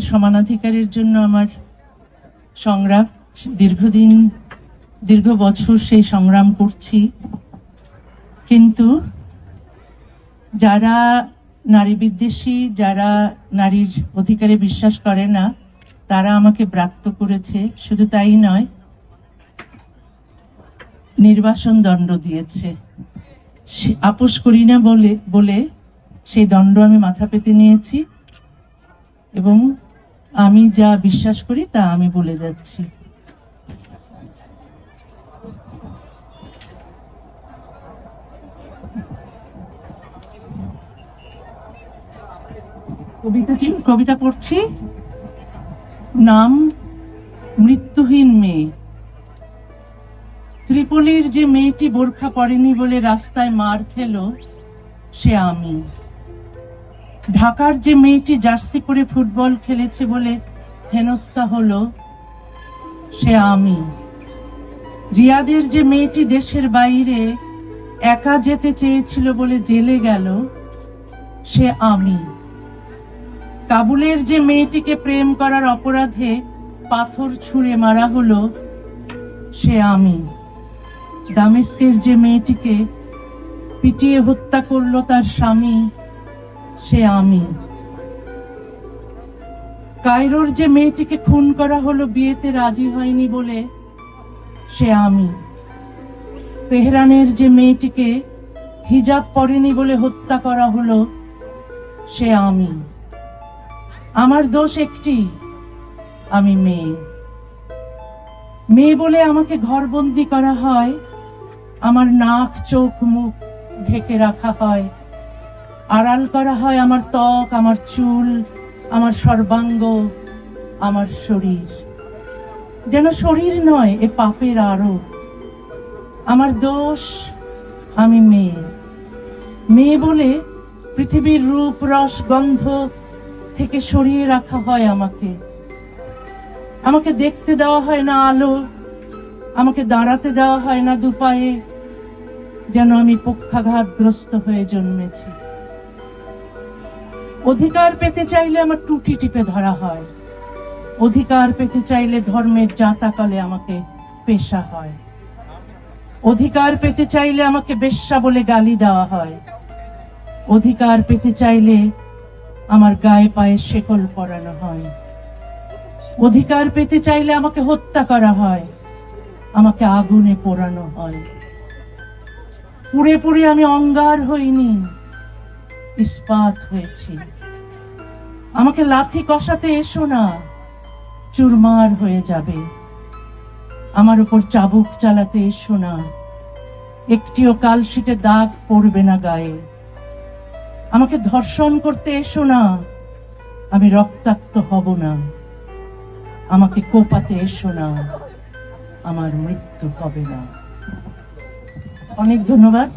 সমানাধিকারের জন্য আমার সংগ্রাম, দীর্ঘদিন, দীর্ঘ বছর সেই সংগ্রাম করছি। কিন্তু যারা নারী বিদ্বেষী, যারা নারীর অধিকারে বিশ্বাস করে না, তারা আমাকে ব্রাক্ত করেছে। শুধু তাই নয়, নির্বাসন দণ্ড দিয়েছে। আপোষ করি না বলে বলে সেই দণ্ড আমি মাথা পেতে নিয়েছি এবং আমি যা বিশ্বাস করি, তা আমি বলে যাচ্ছি। কবিতাটি কবিতা পড়ছি। নাম, মৃত্যুহীন মেয়ে। ত্রিপলির যে মেয়েটি বোরখা পরেনি বলে রাস্তায় মার খেলো, সে আমি। ঢাকার যে মেয়েটি জার্সি পরে ফুটবল খেলেছে বলে হেনস্থা হলো, সে আমি। রিয়াদের যে মেয়েটি দেশের বাইরে একা যেতে চেয়েছিল বলে জেলে গেল, সে আমি। কাবুলের যে মেয়েটিকে প্রেম করার অপরাধে পাথর ছুঁড়ে মারা হলো, সে আমি। দামেস্কের যে মেয়েটিকে পিটিয়ে হত্যা করল তার স্বামী সে আমি। কায়রোর যে মেয়েটিকে খুন করা হলো, বিয়েতে রাজি হয়নি বলে সে আমি। তেহরানের যে মেয়েটিকে হিজাব পরেনি বলে হত্যা করা হলো, সে আমি। আমার দোষ একটি, আমি মেয়ে। মেয়ে বলে আমাকে ঘরবন্দি করা হয়, আমার নাক, চোখ, মুখ ঢেকে রাখা হয়। আড়াল করা হয় আমার ত্বক, আমার চুল, আমার সর্বাঙ্গ, আমার শরীর। যেন শরীর নয়, এ পাপের আরও। আমার দোষ আমি মেয়ে। মেয়ে বলে পৃথিবীর রূপ, রস, গন্ধ থেকে সরিয়ে রাখা হয় আমাকে। আমাকে দেখতে দেওয়া হয় না আলো, আমাকে দাঁড়াতে দেওয়া হয় না দুপায়ে, যেন আমি পক্ষাঘাতগ্রস্ত হয়ে জন্মেছি। অধিকার পেতে চাইলে আমার টুটি টিপে ধরা হয়। অধিকার পেতে চাইলে ধর্মের জাতাকলে আমাকে পেশা হয়। অধিকার পেতে চাইলে আমাকে বেশ্যা বলে গালি দেওয়া হয়। অধিকার পেতে চাইলে আমার গায়ে পায়ে শেকল পরানো হয়। অধিকার পেতে চাইলে আমাকে হত্যা করা হয়। আমাকে আগুনে পোড়ানো হয়। পুড়ে পুড়ে আমি অঙ্গার হইনি। ইস্পাত হয়েছি। আমাকে লাথি কষাতে এসো না, চুরমার হয়ে যাবে। আমার উপর চাবুক চালাতে এসো না, একটিও কালশিটে দাগ পড়বে না গায়ে। আমাকে ধর্ষণ করতে এসো না, আমি রক্তাক্ত হব না। আমাকে কোপাতে এসো না, আমার মৃত্যু হবে না। অনেক ধন্যবাদ।